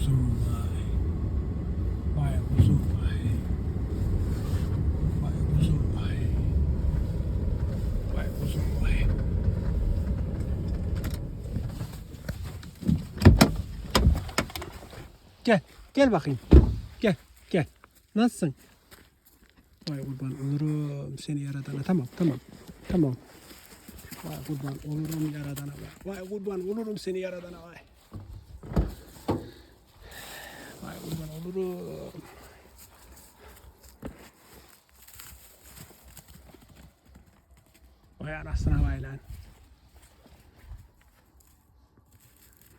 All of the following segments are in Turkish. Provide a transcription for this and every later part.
uzun vay. Vay uzun vay. Vay uzun vay. Vay uzun vay. Gel, gel bakayım. Gel, gel. Nasılsın? Vay kurban olurum seni yaradana. Tamam, tamam. Tamam. Vay kurban olurum yaradana. Vay kurban olurum seni yaradana. Vay. Kurban olurum. Vay anasına vay lan.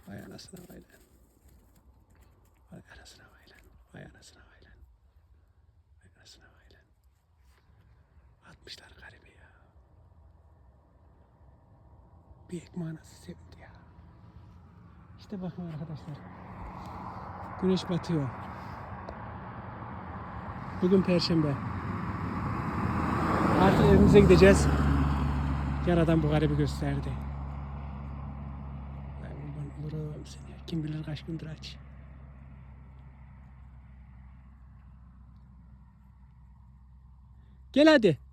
Vay anasına vay lan. Vay anasına. Atmışlar garibi ya. Bir ekmeği nasıl sevindi ya. İşte bakın arkadaşlar. Güneş batıyor. Bugün Perşembe. Artık evimize gideceğiz. Yaradan bu garibi gösterdi. Vay kurban olurum seni. Kim bilir kaç gündür aç. Gel hadi.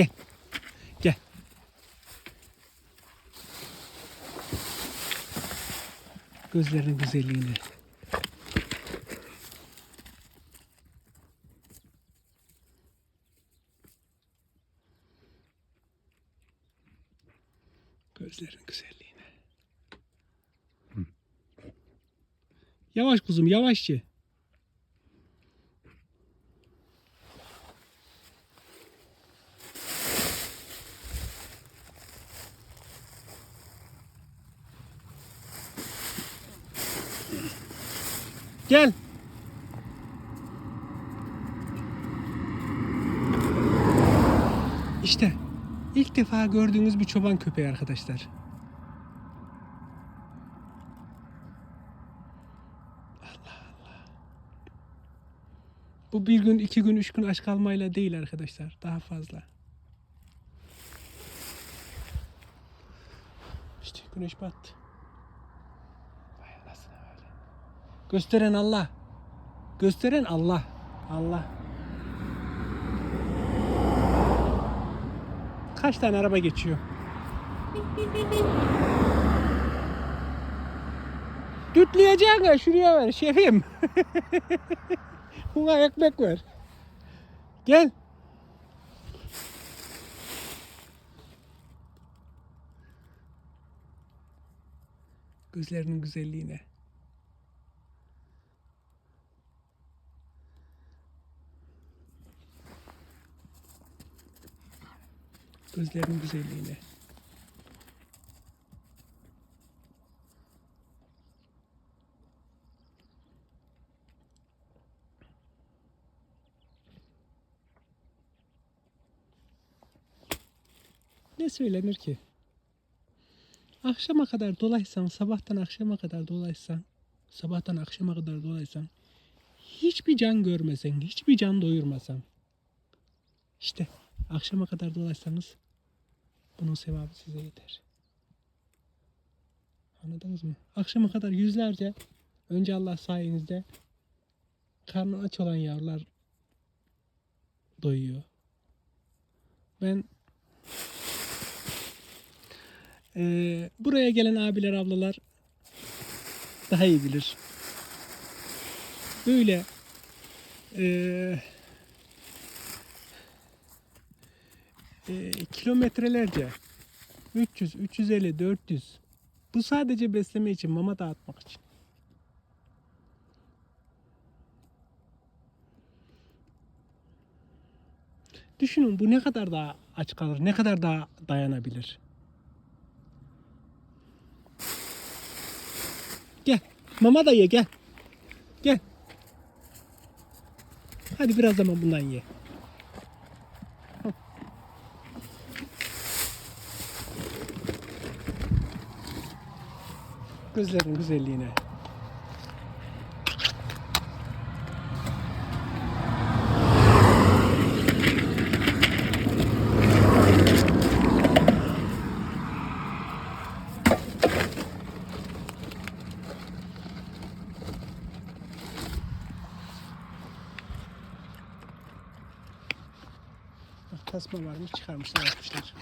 Gel. Gel. Gözlerinin güzelliğine. Gözlerin güzelliğine. Yavaş kuzum yavaşça. Gel. İşte ilk defa gördüğünüz bir çoban köpeği arkadaşlar. Allah Allah. Bu bir gün, iki gün, üç gün aç kalmayla değil arkadaşlar. Daha fazla. İşte güneş battı. Gösteren Allah. Gösteren Allah. Allah. Kaç tane araba geçiyor? Dütleyeceksin ya şuraya ver şefim. Buna ekmek ver. Gel. Gözlerinin güzelliğine. Gözlerinin güzelliğine. Ne söylenir ki? Akşama kadar dolaysan, sabahtan akşama kadar dolaysan, sabahtan akşama kadar dolaysan, hiçbir can görmesen, hiçbir can doyurmasan, işte akşama kadar dolaşsanız bunun sevabı size yeter. Anladınız mı? Akşama kadar yüzlerce önce Allah sayenizde karnı aç olan yavrular doyuyor. Ben eee, buraya gelen abiler ablalar daha iyi bilir. Böyle eee e, kilometrelerce 300, 350, 400 bu sadece besleme için mama dağıtmak için. Düşünün bu ne kadar daha aç kalır, ne kadar daha dayanabilir. Gel, mama da ye gel. Gel. Hadi biraz zaman bundan ye. Gözlerin güzelliğine. Tasma varmış çıkarmışlar atmışlar.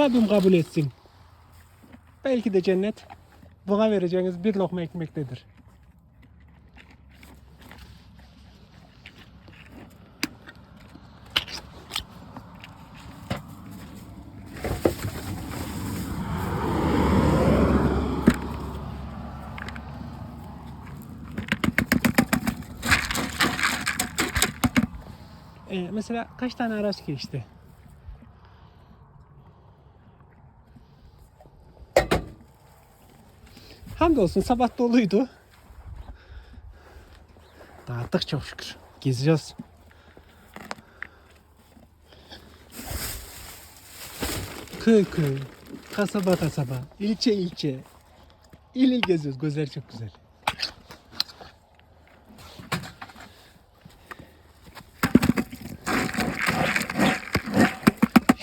Rabbim kabul etsin. Belki de cennet buna vereceğiniz bir lokma ekmektedir. Ee, mesela kaç tane araç geçti? Hamdolsun sabah doluydu. Dağıttık çok şükür. Gezeceğiz. Köy köy, kasaba kasaba, ilçe ilçe. İl il geziyoruz. Gözler çok güzel.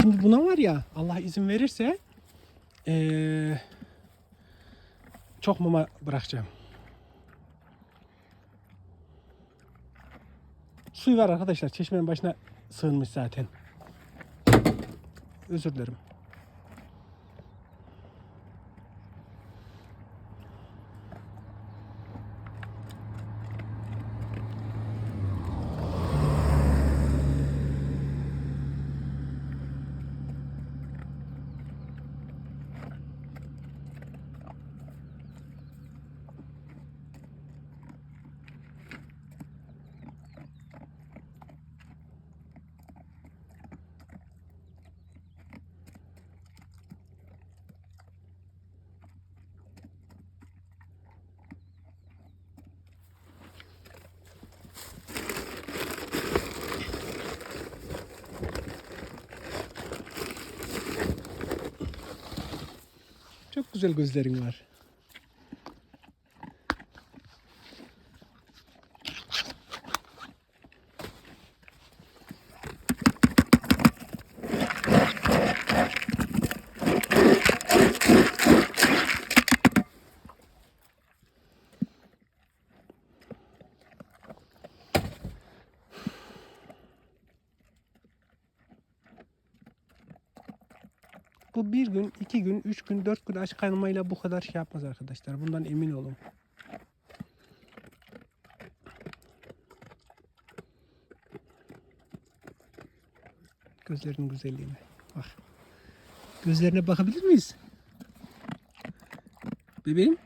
Şimdi buna var ya Allah izin verirse eee, çok mama bırakacağım. Suyu var arkadaşlar. Çeşmenin başına sığınmış zaten. Özür dilerim. Güzel gözlerin var. Bir gün, iki gün, üç gün, dört gün aç karnıyla bu kadar şey yapmaz arkadaşlar. Bundan emin olun. Gözlerinin güzelliğine. Bak. Gözlerine bakabilir miyiz? Bebeğim.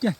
Gel.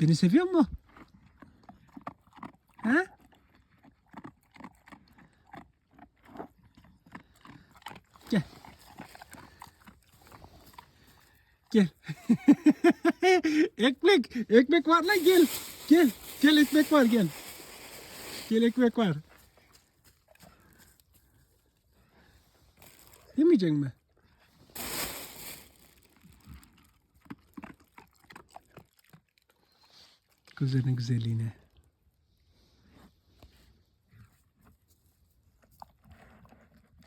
Beni seviyor mu? Ha? Gel. Gel. ekmek, ekmek var lan gel. Gel, gel ekmek var gel. Gel ekmek var. Yemeyecek mi? Gözlerinin güzelliğine.